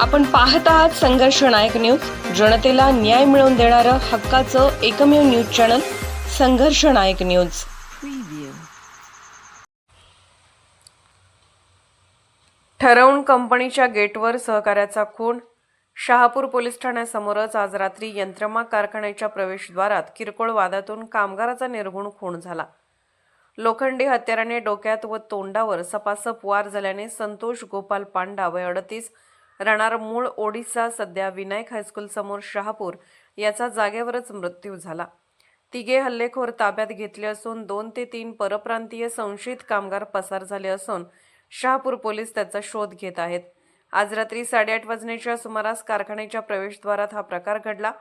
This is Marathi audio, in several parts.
आपण पाहत आहात संघर्ष नायक न्यूज. जनतेला न्याय मिळवून देणारं हक्काचं एकमेव न्यूज चॅनल संघर्ष नायक न्यूज. ठरवून कंपनीच्या गेटवर सहकार्याचा खून. शहापूर पोलीस ठाण्यासमोरच आज रात्री यंत्रमा कारखान्याच्या प्रवेशद्वारात किरकोळ वादातून कामगाराचा निर्गुण खून झाला. लोखंडी हत्याराने डोक्यात व तोंडावर सपासप वार झाल्याने संतोष गोपाल पांडा वय अडतीस राहणार मूळ ओडिसा सध्या विनायक हायस्कूल समोर शहापूर याचा जागेवरच मृत्यू झाला. तिघे हल्लेखोर ताब्यात घेतले असून दोन ते तीन परप्रांतीय संशयित कामगार पसार झाले असून शहापूर पोलीस त्याचा शोध घेत आहेत. आज रात्री साडेआठ वाजण्याच्या सुमारास कारखान्याच्या प्रवेशद्वारात हा प्रकार घडला.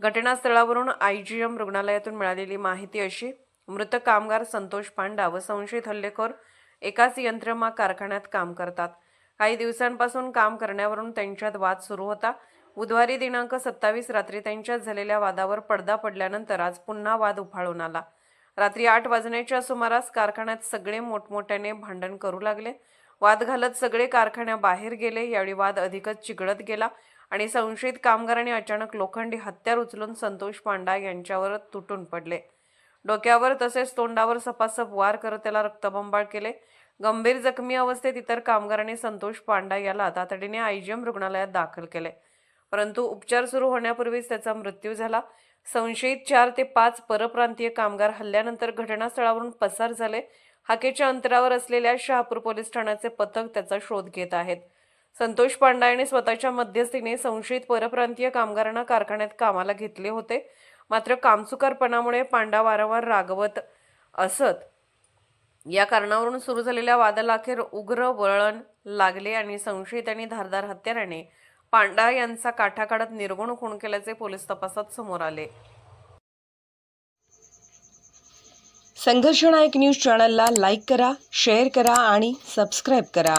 घटनास्थळावरून आय जी एम रुग्णालयातून मिळालेली माहिती अशी मृत कामगार संतोष पांडा व संशयित हल्लेखोर एकाच यंत्रमा कारखान्यात काम करतात. काही दिवसांपासून काम करण्यावरून त्यांच्यात वाद सुरू होता. बुधवारी दिनांक सत्तावीस रात्री त्यांच्यात झालेल्या वादावर पडदा पडल्यानंतर आज पुन्हा वाद उफाळून आला. रात्री आठ वाजण्याच्या सुमारास कारखान्यात सगळे मोठमोठ्याने भांडण करू लागले. वाद घालत सगळे कारखान्याबाहेर गेले. यावेळी वाद अधिकच चिघळत गेला आणि संशयित कामगारांनी अचानक लोखंडी हत्यार उचलून संतोष पांडा यांच्यावर तुटून पडले. डोक्यावर तसेच तोंडावर सपासप वार करत त्याला रक्तबंबाळ केले. गंभीर जखमी अवस्थेत इतर कामगारांनी संतोष पांडा याला तातडीने आयजीएम रुग्णालयात दाखल केले. परंतु उपचार सुरू होण्यापूर्वीच त्याचा मृत्यू झाला. संशयित चार ते पाच परप्रांतीय कामगार हल्ल्यानंतर घटनास्थळावरून पसार झाले. हाकेच्या अंतरावर असलेल्या शहापूर पोलीस ठाण्याचे पथक त्याचा शोध घेत आहेत. संतोष पांडा यांनी स्वतःच्या मध्यस्थीने संशयित परप्रांतीय कामगारांना कारखान्यात कामाला घेतले होते. मात्र कामचुकारपणामुळे पांडा वारंवार रागवत असत. या कारणावरून सुरू झालेल्या वादाला अखेर उग्र वळण लागले आणि संशयित आणि धारदार हत्याराने पांडा यांचा काठा काढत निर्गुण खून केल्याचे पोलीस तपासात समोर आले. संघर्ष नायक न्यूज चॅनलला लाईक करा शेअर करा आणि सबस्क्राईब करा.